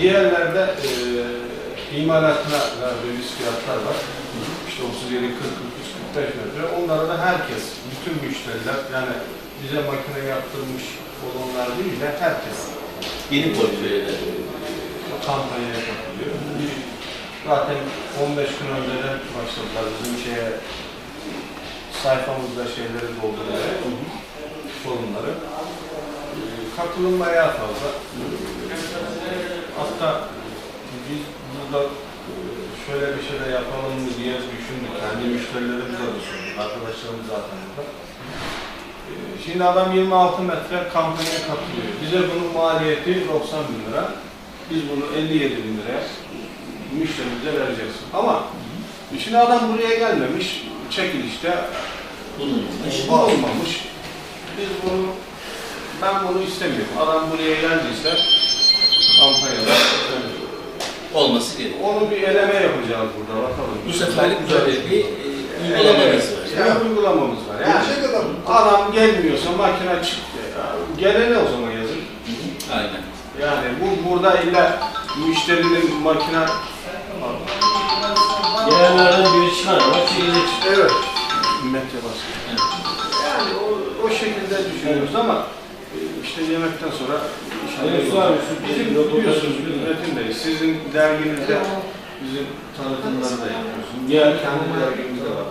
Diğerlerde e, imalatına verdiğimiz fiyatlar var. İşte 37, 40, 43, 45 metre. Onlara da herkes, bütün müşteriler yani bize makine yaptırmış olanlar değil de herkes Yeni portföyde. kampanyaya katılıyor. Zaten 15 gün önceden başladılar bizim şeye sayfamızda şeyleri doldurmaya, forumları. Katılım bayağı fazla. Burada e, şöyle bir şey de yapalım mı diye düşündük. Kendi müşterilerimize de sorduk. Arkadaşlarımız zaten burada. Ee, Şimdi adam 26 metre kampanyaya katılıyor. Bize bunun maliyeti 90 bin lira. Biz bunu 57 bin liraya müşterimize vereceğiz. Ama şimdi adam buraya gelmemiş, çekilişte Bulunmuş. olmamış. Biz bunu, ben bunu istemiyorum. Adam buraya geldiyse kampanyada Olması gerekiyor. onu bir eleme yapacağız burada bakalım. Bu seferlik böyle bir e, uygulamanız var. Yani uygulamamız var. Yani Gelecek adam. adam gelmiyorsa makine çıktı. Gelene o zaman yazık. Aynen. Yani bu burada illa müşterinin makine Yerlerden biri çıkar çekilecek. Evet. Metre baskı. Evet. Yani o, o şekilde düşünüyoruz ama işte yemekten sonra Evet, var. bizim biliyorsunuz biz üretimdeyiz. Sizin derginizde bizim tanıtımları da yapıyorsunuz. Ya. Kendi dergimizde var.